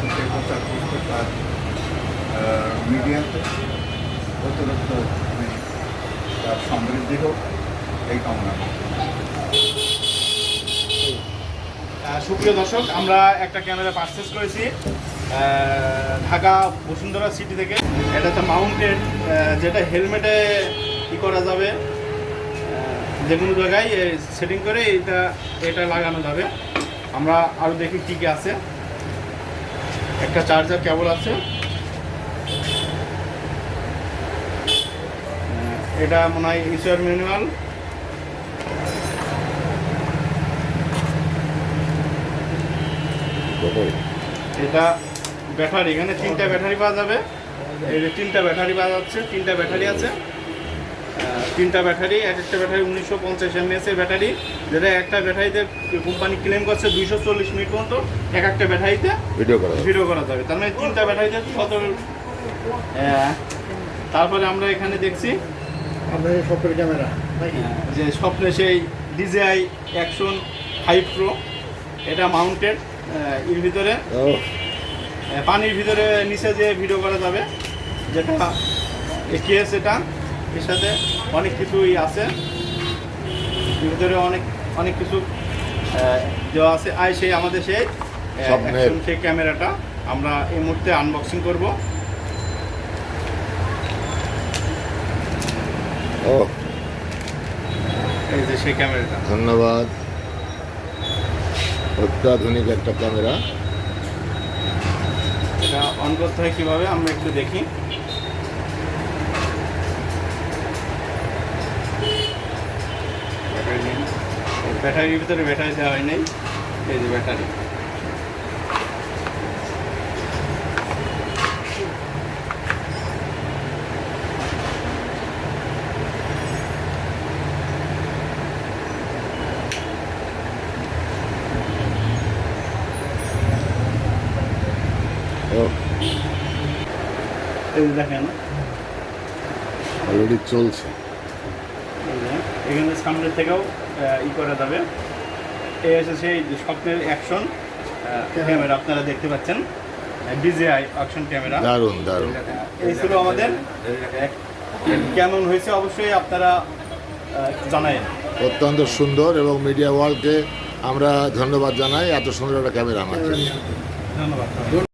থেকে প্রচার করতে তার মিডিয়াতে অতিরিক্ত তার সমৃদ্ধি হোক এই কামনা সুপ্রিয় দর্শক, আমরা একটা ক্যামেরা পারচেস করেছি ঢাকা বসুন্ধরা সিটি থেকে। এটা হচ্ছে মাউন্টেড যেটা হেলমেটে ই করা যাবে যে কোনো জায়গায় সেটিং করে এটা এটা লাগানো যাবে। আমরা আরও দেখি কী কী আছে। একটা চার্জার কেবল আছে। এটা মনে হয় ইউজার ম্যানুয়াল এটা ব্যাটারি এখানে তিনটা ব্যাটারি পাওয়া যাবে। এই যে তিনটা ব্যাটারি পাওয়া যাচ্ছে তিনটা ব্যাটারি আছে। তিনটা ব্যাটারি এক একটা ব্যাটারি উনিশশো পঞ্চাশ এমএস এর ব্যাটারি। যেটা একটা ব্যাটারিতে কোম্পানি ক্লেম করছে দুইশো চল্লিশ মিনিট পর্যন্ত এক একটা ব্যাটারিতে ভিডিও করা ভিডিও করা যাবে। তার মানে তিনটা ব্যাটারিতে কত তারপরে আমরা এখানে দেখছি। সফটওয়্যার ক্যামেরা যে স্বপ্নে সেই ডিজিআই অ্যাকশন ফাইভ প্রো এটা মাউন্টেড এর ভিতরে। পানির ভিতরে নিচে যে ভিডিও করা যাবে। যেটা কেস এটা এর সাথে অনেক কিছুই আছে। ভিতরে অনেক অনেক কিছু দেওয়া আছে। আর সেই আমাদের সেই সেই ক্যামেরাটা আমরা এই মুহূর্তে আনবক্সিং করব। ও। এই যে সেই ক্যামেরাটা। ধন্যবাদ। অত্যাধুনিক একটা ক্যামেরা। এটা অন করতে হয় কীভাবে? আমরা একটু দেখি ব্যাটারি নেই। এই ব্যাটারির ভিতরে ব্যাটারি দেওয়া হয় নাই। এই যে ব্যাটারি। দেখেন। অলরেডি চলছে। এখানে সামনের থেকেও ই করা যাবে। এই হচ্ছে সেই স্বপ্নের অ্যাকশন ক্যামেরা আপনারা দেখতে পাচ্ছেন। ডিজিআই অ্যাকশন ক্যামেরা দারুণ দারুণ। এই ছিল আমাদের। কেমন হয়েছে অবশ্যই আপনারা আহ, জানায়েন। অত্যন্ত সুন্দর এবং মিডিয়া ওয়ার্ল্ডকে আমরা ধন্যবাদ জানাই। এত সুন্দর একটা ক্যামেরা আমার ধন্যবাদ।